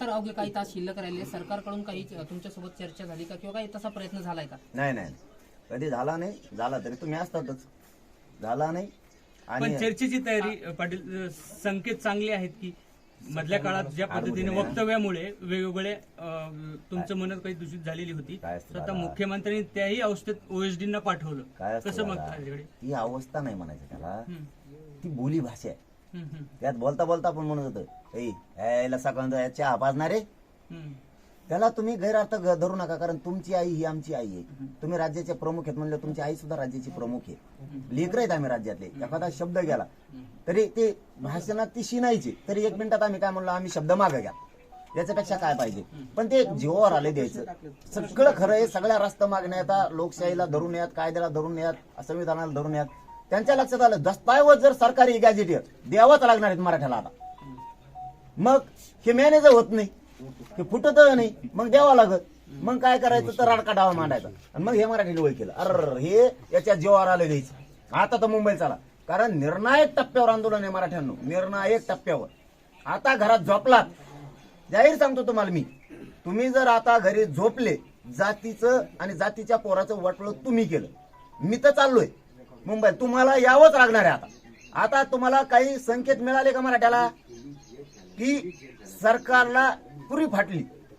तर अवघे काही तास शिल्लक राहिले. सरकारकडून काही तुमच्यासोबत चर्चा झाली का? किंवा काही तसा प्रयत्न झालाय का? नाही नाही. कधी झाला नाही. झाला तरी तुम्ही असतातच. झाला नाही. पण आणि चर्चेची तयारी पाटील संकेत चांगले आहेत की मधल्या काळात ज्या पद्धतीने वक्तव्यामुळे वेगवेगळे अ, तुमचं मनत काही दूषित झालेली होती. काय असतं स्वतः दादा? मुख्यमंत्र्यांनी त्याही अवस्थेत ओएसडी ना पाठवलं. काय असतं कसं दादा? त्याच्याकडे ती अवस्था नाही म्हणायचं त्याला. हम्म, ती बोली भाषा आहे. त्यात बोलता बोलता पण म्हणत होतं सकाळ चहा पाजणारे. त्याला तुम्ही गैरअर्थ धरू नका कारण तुमची आई ही आमची आई आहे. तुम्ही राज्याचे प्रमुख आहेत म्हणलं तुमची आई सुद्धा राज्याची प्रमुख आहे. लेकर आहेत आम्ही राज्यातले. एखादा शब्द गेला तरी ते भाषणात ती शिनायची तरी एक मिनिटात आम्ही काय म्हणलो आम्ही शब्द मागे घ्या. याच्यापेक्षा काय पाहिजे? पण ते जीवावर आले द्यायचं. सगळं खरं आहे सगळ्या रस्ता मागण्या येतात लोकशाहीला धरून येत कायद्याला धरून येत संविधानाला धरून येत. त्यांच्या लक्षात आलं दस्ताऐवज जर सरकारी गॅजेट द्यावाच लागणार आहेत मराठ्याला आता. मग हे मॅनेजर होत नाही हे फुटत नाही मग द्यावा लागत मग काय करायचं? तर राडका डावा मांडायचा. आणि मग हे मराठी वय केलं. अर हे याच्या जीवावर आलं द्यायचं. आता तर मुंबई चाला. कारण निर्णायक टप्प्यावर आंदोलन आहे मराठ्यांनो. निर्णायक टप्प्यावर. आता घरात झोपलात. जाहीर सांगतो तुम्हाला मी. तुम्ही जर आता घरी झोपले जातीचं आणि जातीच्या पोराचं वाटलं तुम्ही केलं. मी तर चाललोय. मुंबई तुम्हाला यावंच लागणार आहे आता. आता तुम्हाला काही संकेत मिळाले का मराठ्याला? की सरकारला पुरी फाटली.